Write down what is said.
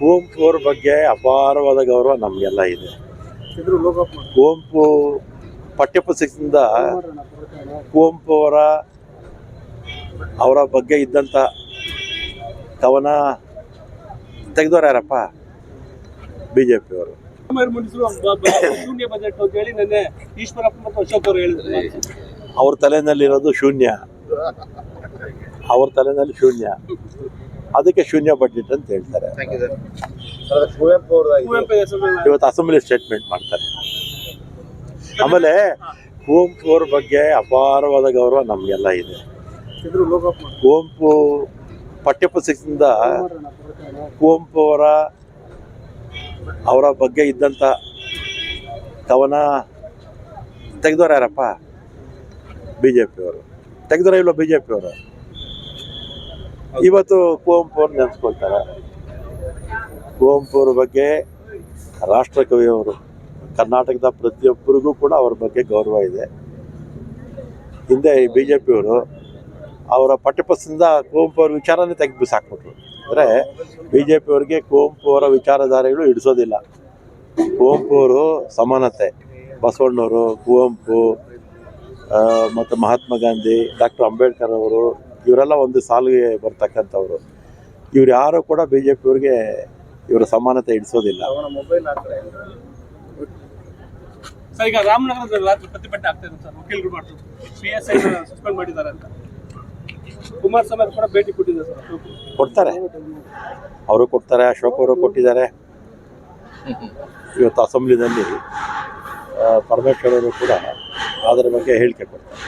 ಕುವೆಂಪು ಅವ್ರ ಬಗ್ಗೆ ಅಪಾರವಾದ ಗೌರವ ನಮಗೆಲ್ಲ ಇದೆ. ಕುವೆಂಪು ಪಠ್ಯಪುಸ್ತಕದಿಂದ ಕುವೆಂಪು ಅವರ ಅವರ ಬಗ್ಗೆ ಇದ್ದಂಥ ಕವನ ತೆಗೆದವ್ರು ಯಾರಪ್ಪ? ಬಿ ಜೆ ಪಿಯವರು ಮಂಡಿಸುವ ಬ- ಬ- ಶೂನ್ಯ ಬಜೆಟ್ ಅಂತ ಹೇಳಿ ನಿನ್ನೆ ಈಶ್ವರಪ್ಪ ಮತ್ತು ಅಶೋಕ್ ಅವರು ಹೇಳಿದ್ರು. ಅವ್ರ ತಲೆನಲ್ಲಿರೋದು ಶೂನ್ಯ. ಅವ್ರ ತಲೆನಲ್ಲಿ ಶೂನ್ಯ. ಅದಕ್ಕೆ ಶೂನ್ಯ ಬಡ್ಜೆಟ್ ಅಂತ ಹೇಳ್ತಾರೆ. ಇವತ್ತು ಅಸೆಂಬ್ಲಿ ಸ್ಟೇಟ್ಮೆಂಟ್ ಮಾಡ್ತಾರೆ. ಆಮೇಲೆ ಕುವೆಂಪು ಅವ್ರ ಬಗ್ಗೆ ಅಪಾರವಾದ ಗೌರವ ನಮಗೆಲ್ಲ ಇದೆ. ಕುವೆಂಪು ಪಠ್ಯಪುಸ್ತಕದಿಂದ ಕುವೆಂಪು ಅವರ ಅವರ ಬಗ್ಗೆ ಇದ್ದಂಥ ಕವನ ತೆಗೆದವ್ರು ಯಾರಪ್ಪ? ಬಿ ಜೆ ಪಿಯವರು ತೆಗೆದವ್ರ ಇಲ್ಲ ಬಿ ಜೆ ಪಿಯವರು ಇವತ್ತು ಕುವೆಂಪು ಅವ್ರು ನೆನೆಸ್ಕೊಳ್ತಾರೆ ಕುವೆಂಪು ಅವ್ರ ಬಗ್ಗೆ ರಾಷ್ಟ್ರಕವಿಯವರು ಕರ್ನಾಟಕದ ಪ್ರತಿಯೊಬ್ಬರಿಗೂ ಕೂಡ ಅವ್ರ ಬಗ್ಗೆ ಗೌರವ ಇದೆ. ಹಿಂದೆ ಬಿ ಜೆ ಪಿಯವರು ಅವರ ಪಠ್ಯಪುಸ್ತಕದಿಂದ ಕುವೆಂಪು ಅವ್ರ ವಿಚಾರನೇ ತೆಗೆದು ಬಿಸಾಕ್ಬಿಟ್ರು ಅಂದರೆ ಬಿ ಜೆ ಪಿಯವ್ರಿಗೆ ಕುವೆಂಪು ಅವರ ವಿಚಾರಧಾರೆಗಳು ಹಿಡಿಸೋದಿಲ್ಲ. ಕುವೆಂಪು ಅವರು ಸಮಾನತೆ. ಬಸವಣ್ಣವರು ಕುವೆಂಪು ಮತ್ತು ಮಹಾತ್ಮ ಗಾಂಧಿ, ಡಾಕ್ಟರ್ ಅಂಬೇಡ್ಕರ್ ಅವರು ಇವರೆಲ್ಲ ಒಂದು ಸಾಲಿಗೆ ಬರ್ತಕ್ಕಂಥವ್ರು. ಇವ್ರು ಯಾರು ಕೂಡ ಬಿ ಜೆ ಪಿಯವ್ರಿಗೆ ಇವರ ಸಮಾನತೆ ಹಿಡಿಸೋದಿಲ್ಲ ಅವನ ಮೊಬೈಲ್ ಹಾಕ್ತಾರೆ ಸರ್ ಈಗ ರಾಮನಗರದಲ್ಲಿ ಪ್ರತಿಭಟನೆ ಆಗ್ತಾ ಇದೆ ಸರ್ ವಕೀಲರು ಮಾಡ್ತಾರೆ ಪಿ ಎಸ್ ಐ ಸಸ್ಪೆಂಡ್ ಮಾಡಿದ್ದಾರೆ ಅಂತ. ಕುಮಾರಸ್ವಾಮಿ ಅವರು ಕೂಡ ಭೇಟಿ ಕೊಟ್ಟಿದ್ದಾರೆ ಸರ್ ಕೊಡ್ತಾರೆ. ಅವರು ಕೊಡ್ತಾರೆ ಅಶೋಕ್ ಅವರು ಕೊಟ್ಟಿದ್ದಾರೆ. ಇವತ್ತು ಅಸೆಂಬ್ಲಿನಲ್ಲಿ ಪರಮೇಶ್ವರ್ ಅವರು ಕೂಡ ಅದರ ಬಗ್ಗೆ ಹೇಳಿಕೆ ಕೊಡ್ತಾರೆ.